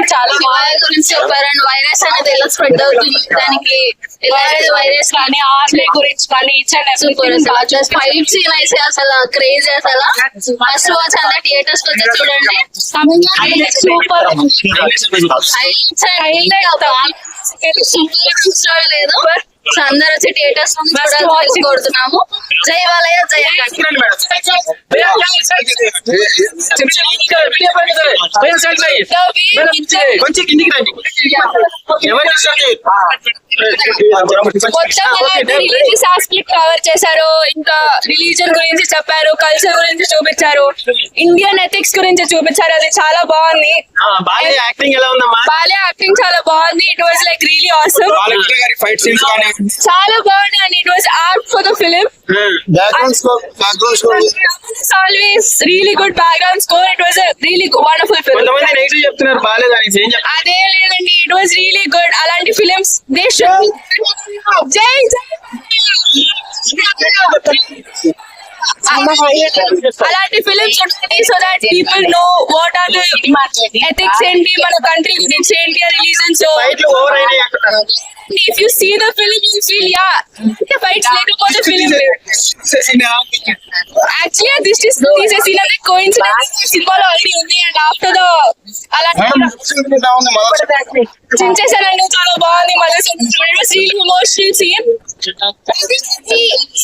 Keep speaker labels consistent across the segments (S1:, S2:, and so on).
S1: చాలా
S2: గురించి చెప్పారు. అండ్ వైరస్ అనేది ఎలా స్ప్రెడ్ అవుతుంది దానికి వైరస్
S1: కానీ ఆర్మీ గురించి కానీ
S2: ఫైట్ సీన్ అయితే అసలు క్రేజ్ అసలు. ఫస్ట్ వాచ్ అంతా థియేటర్స్లో వచ్చి చూడండి.
S1: సూపర్
S2: సూపర్ లేదు సో అందరూ వచ్చి థియేటర్స్
S1: it.
S2: కోరుతున్నాము జై బాలయ్య జై అఖండ్.
S3: కొంచెం కిందికి రండి. ఎవరు
S1: మొత్తం రిలీజియస్ ఆస్పెక్ట్ కవర్ చేశారు. ఇంకా రిలీజన్ గురించి చెప్పారు కల్చర్ గురించి చూపించారు. ఇండియన్ ఎథిక్స్ గురించి చూపించారు. అది చాలా బాగుంది. బాలే యాక్టింగ్ చాలా బాగుంది. It was like really awesome
S3: fight scenes కానీ
S1: చాలా బాగుంది and it was art for the film
S4: background score background score
S1: always really good background score it was really wonderful film
S3: కొంతమంది నెగిటివ్ చెప్తున్నారు బాగాలేదు అని ఏం చెప్తారు
S1: అదే లేదండి ఇట్ వాజ్ రియలీ గుడ్ అలాంటి ఫిలిమ్స్ దే షుడ్ జై అలాంటి ఫిలిమ్స్ ఉంటాయి so that people know what are ethics ఏంటి మన కంట్రీ గురించి ఏంటి religions if you see the film you feel yeah fights లేకపోతే ఫిలిం యాక్చువల్లీ దిస్ ఇస్ తీసేసిన కోయిన్సిడెన్స్ సినిమాలో ఆల్రెడీ ఉంది అండ్ ఆఫ్టర్ ద అలాంటి చించేసానండి చాలా బాగుంది. మళ్ళీ real emotional scene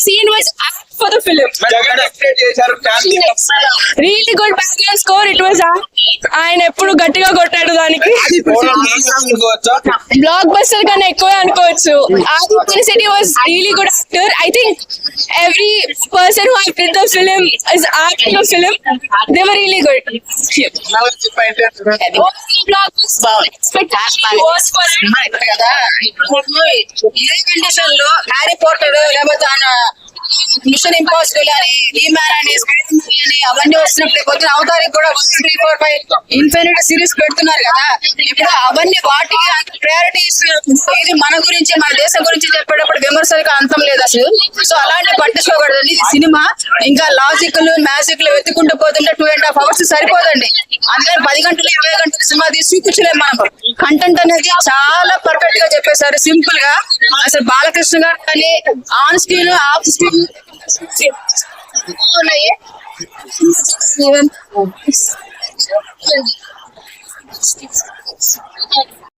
S1: scene was for the film
S3: చేశారు
S1: really good background score it was ఆయన ఎప్పుడు గట్టిగా కొట్టాడు దానికి? బ్లాక్ బస్టర్ కన్నా ఎక్కువే అనుకోవచ్చు. Aadi city was really good actor I think every person who acted the film is art the film they were really good block
S5: కదా. ఇప్పుడు ఇదే కండిషన్లో హ్యారీ పోర్టర్ లేకపోతే మిషన్ ఇంపాసిబుల్ అని ఈ మ్యాన్ అని అవన్నీ వస్తున్నప్పుడు పొద్దున అవతారికి కూడా one three four five infinite series పెడుతున్నారు కదా. ఇప్పుడు అవన్నీ వాటికి ప్రయారిటీ ఇది మన గురించి మన దేశం గురించి చెప్పేటప్పుడు విమర్శలకు అంతం లేదు అసలు. సో అలాంటి పట్టించుకోకూడదండి ఇది సినిమా ఇంకా లాజిక్లు మ్యాజిక్లు వెతుకుంటూ పోతుంటే టూ అండ్ హాఫ్ అవర్స్ సరిపోదండి. అందుకని పది గంటలు ఇరవై గంటల సినిమా తీసి కూర్చోలేము మనం. కంటెంట్ అనేది చాలా పర్ఫెక్ట్గా చెప్పేశారు. సింపుల్గా. అసలు బాలకృష్ణ గారు కానీ ఆన్ స్క్రీన్ ఆఫ్ స్క్రీన్ ఉన్నాయి. Seven.